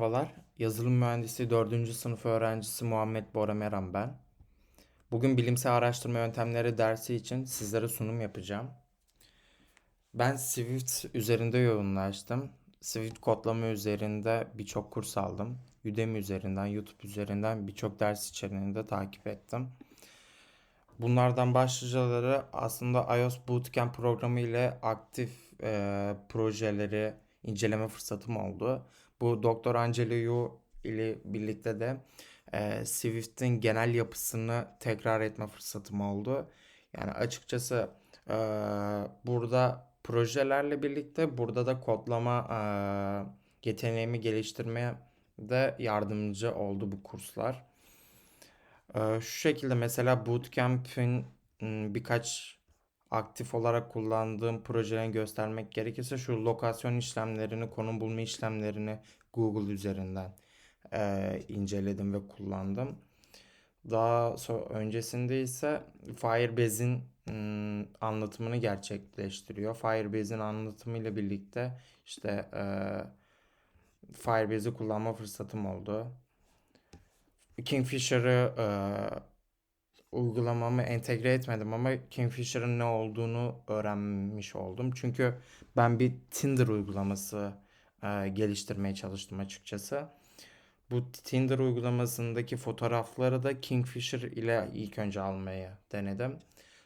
Merhabalar, yazılım mühendisi 4. sınıf öğrencisi Muhammed Bora Meram ben. Bugün bilimsel araştırma yöntemleri dersi için sizlere sunum yapacağım. Ben Swift üzerinde yoğunlaştım. Swift kodlama üzerinde birçok kurs aldım. Udemy üzerinden, YouTube üzerinden birçok ders içeriğini de takip ettim. Bunlardan başlıcaları aslında iOS Bootcamp programı ile aktif e, projeleri inceleme fırsatım oldu. Bu Doktor Angelo Yu ile birlikte de e, Swift'in genel yapısını tekrar etme fırsatım oldu. Yani açıkçası e, burada projelerle birlikte burada da kodlama e, yeteneğimi geliştirmeye de yardımcı oldu bu kurslar. E, şu şekilde mesela Bootcamp'in m, birkaç aktif olarak kullandığım projelerini göstermek gerekirse şu lokasyon işlemlerini, konum bulma işlemlerini Google üzerinden e, inceledim ve kullandım. Daha so öncesinde ise Firebase'in ım, anlatımını gerçekleştiriyor. Firebase'in anlatımı ile birlikte işte e, Firebase'i kullanma fırsatım oldu. Kingfisher'ı e, uygulamamı entegre etmedim ama Kingfisher'ın ne olduğunu öğrenmiş oldum. Çünkü ben bir Tinder uygulaması e, geliştirmeye çalıştım açıkçası. Bu Tinder uygulamasındaki fotoğrafları da Kingfisher ile ilk önce almaya denedim.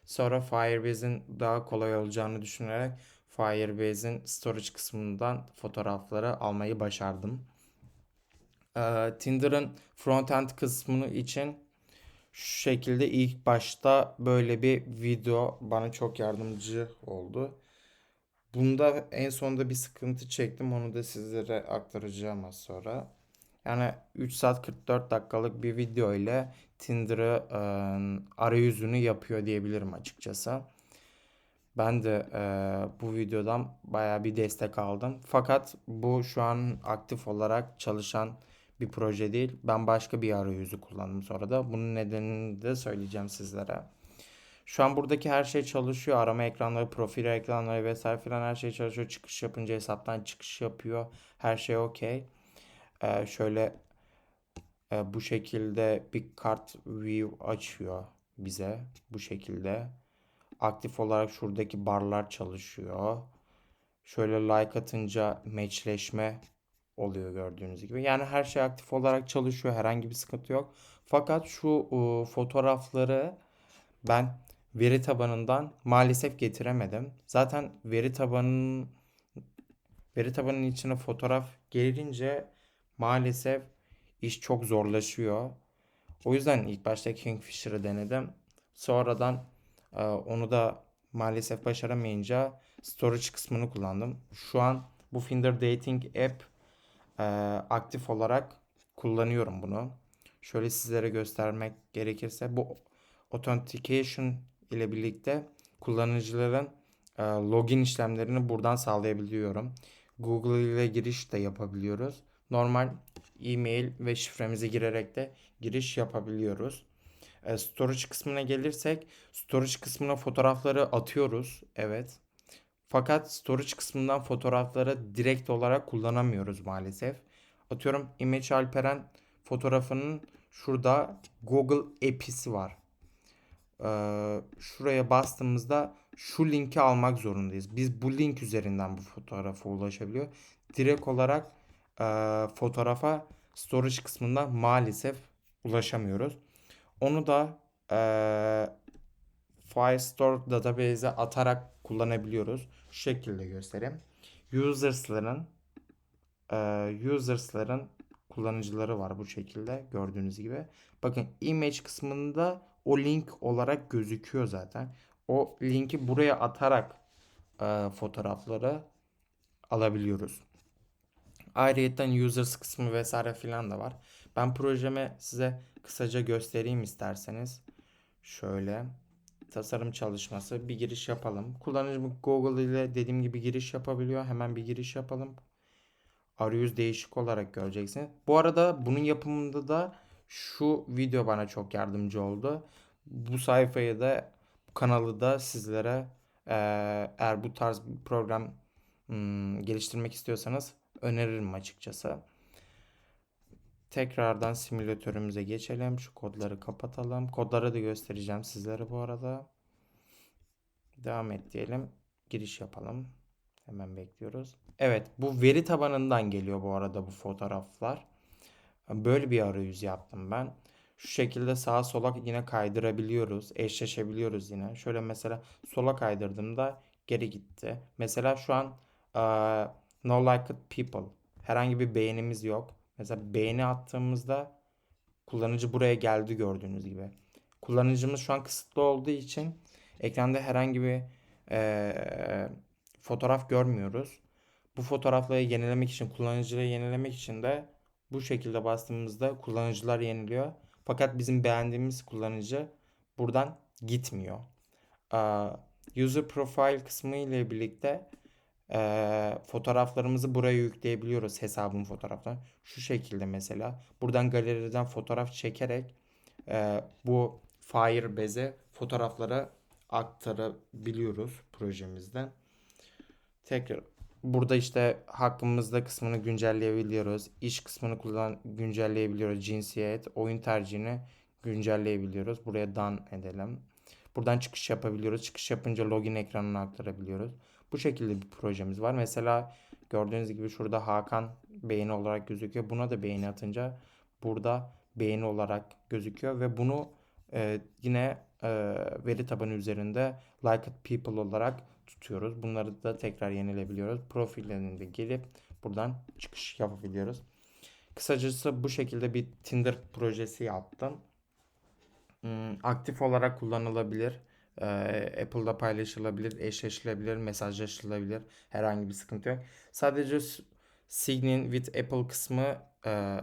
Sonra Firebase'in daha kolay olacağını düşünerek Firebase'in storage kısmından fotoğrafları almayı başardım. Ee, Tinder'ın frontend kısmını için şu şekilde ilk başta böyle bir video bana çok yardımcı oldu. Bunda en sonunda bir sıkıntı çektim. Onu da sizlere aktaracağım az sonra. Yani 3 saat 44 dakikalık bir video ile Tinder'ı e, arayüzünü yapıyor diyebilirim açıkçası. Ben de e, bu videodan baya bir destek aldım. Fakat bu şu an aktif olarak çalışan bir proje değil. Ben başka bir arayüzü kullandım sonra da. Bunun nedenini de söyleyeceğim sizlere. Şu an buradaki her şey çalışıyor. Arama ekranları, profil ekranları vesaire filan her şey çalışıyor. Çıkış yapınca hesaptan çıkış yapıyor. Her şey okey. Ee, şöyle e, bu şekilde bir kart view açıyor bize. Bu şekilde. Aktif olarak şuradaki barlar çalışıyor. Şöyle like atınca matchleşme oluyor gördüğünüz gibi. Yani her şey aktif olarak çalışıyor. Herhangi bir sıkıntı yok. Fakat şu e, fotoğrafları ben veri tabanından maalesef getiremedim. Zaten veri tabanının veri tabanının içine fotoğraf girince maalesef iş çok zorlaşıyor. O yüzden ilk başta Kingfisher'ı denedim. Sonradan e, onu da maalesef başaramayınca storage kısmını kullandım. Şu an bu Finder Dating App e, aktif olarak kullanıyorum bunu. Şöyle sizlere göstermek gerekirse bu authentication ile birlikte kullanıcıların e, login işlemlerini buradan sağlayabiliyorum. Google ile giriş de yapabiliyoruz. Normal e-mail ve şifremizi girerek de giriş yapabiliyoruz. E, storage kısmına gelirsek storage kısmına fotoğrafları atıyoruz. Evet. Fakat storage kısmından fotoğrafları direkt olarak kullanamıyoruz maalesef. Atıyorum Image Alperen fotoğrafının şurada Google API'si var. Ee, şuraya bastığımızda şu linki almak zorundayız. Biz bu link üzerinden bu fotoğrafa ulaşabiliyor. Direkt olarak e, fotoğrafa storage kısmında maalesef ulaşamıyoruz. Onu da e, Firestore database'e atarak kullanabiliyoruz. Şu şekilde göstereyim. Users'ların e, users'ların kullanıcıları var bu şekilde gördüğünüz gibi. Bakın image kısmında o link olarak gözüküyor zaten. O linki buraya atarak e, fotoğrafları alabiliyoruz. Ayrıyeten users kısmı vesaire filan da var. Ben projemi size kısaca göstereyim isterseniz. Şöyle tasarım çalışması bir giriş yapalım. Kullanıcı Google ile dediğim gibi giriş yapabiliyor. Hemen bir giriş yapalım. Arayüz değişik olarak göreceksiniz. Bu arada bunun yapımında da şu video bana çok yardımcı oldu. Bu sayfayı da bu kanalı da sizlere eğer bu tarz bir program geliştirmek istiyorsanız öneririm açıkçası. Tekrardan simülatörümüze geçelim. Şu kodları kapatalım. Kodları da göstereceğim sizlere bu arada. Devam et diyelim. Giriş yapalım. Hemen bekliyoruz. Evet, bu veri tabanından geliyor bu arada bu fotoğraflar. Böyle bir arayüz yaptım ben. Şu şekilde sağa sola yine kaydırabiliyoruz. Eşleşebiliyoruz yine. Şöyle mesela sola kaydırdığımda geri gitti. Mesela şu an eee, no liked people. Herhangi bir beğenimiz yok. Mesela beğeni attığımızda kullanıcı buraya geldi gördüğünüz gibi. Kullanıcımız şu an kısıtlı olduğu için ekranda herhangi bir eee, fotoğraf görmüyoruz. Bu fotoğrafları yenilemek için, kullanıcıları yenilemek için de bu şekilde bastığımızda kullanıcılar yeniliyor. Fakat bizim beğendiğimiz kullanıcı buradan gitmiyor. User Profile kısmı ile birlikte eee, fotoğraflarımızı buraya yükleyebiliyoruz hesabın fotoğraflarını. Şu şekilde mesela buradan galeriden fotoğraf çekerek eee, bu Firebase'e fotoğraflara aktarabiliyoruz projemizden. Tekrar burada işte hakkımızda kısmını güncelleyebiliyoruz. İş kısmını kullan güncelleyebiliyoruz. Cinsiyet, oyun tercihini güncelleyebiliyoruz. Buraya done edelim. Buradan çıkış yapabiliyoruz. Çıkış yapınca login ekranına aktarabiliyoruz. Bu şekilde bir projemiz var. Mesela gördüğünüz gibi şurada Hakan beğeni olarak gözüküyor. Buna da beğeni atınca burada beğeni olarak gözüküyor ve bunu e, yine e, veri tabanı üzerinde liked people olarak tutuyoruz. Bunları da tekrar yenilebiliyoruz. Profillerinde gelip buradan çıkış yapabiliyoruz. Kısacası bu şekilde bir Tinder projesi yaptım. Hmm, aktif olarak kullanılabilir. Ee, Apple'da paylaşılabilir, eşleşilebilir, mesajlaşılabilir. Herhangi bir sıkıntı yok. Sadece Sign-in with Apple kısmı e,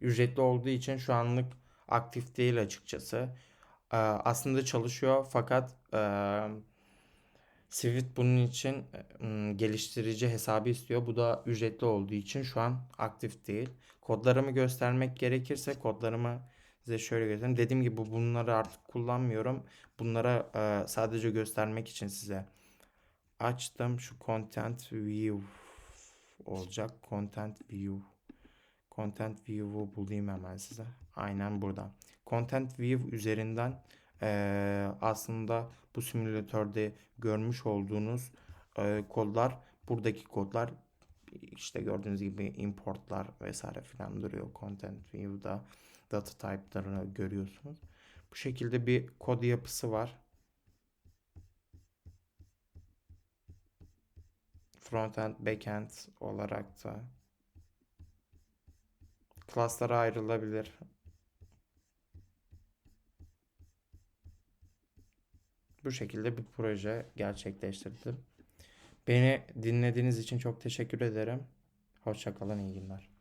ücretli olduğu için şu anlık aktif değil açıkçası. Ee, aslında çalışıyor fakat e, Swift bunun için e, geliştirici hesabı istiyor. Bu da ücretli olduğu için şu an aktif değil. Kodlarımı göstermek gerekirse kodlarımı size şöyle göstereyim. Dediğim gibi bunları artık kullanmıyorum. Bunlara e, sadece göstermek için size açtım. Şu content view olacak. Content view. Content view'u bulayım hemen size. Aynen burada. Content view üzerinden eee, aslında bu simülatörde görmüş olduğunuz eee, kodlar buradaki kodlar işte gördüğünüz gibi importlar vesaire filan duruyor. Content view'da data type'larını görüyorsunuz. Bu şekilde bir kod yapısı var. Frontend, backend olarak da Klaslara ayrılabilir. Bu şekilde bir proje gerçekleştirdim. Beni dinlediğiniz için çok teşekkür ederim. Hoşça kalın, iyi günler.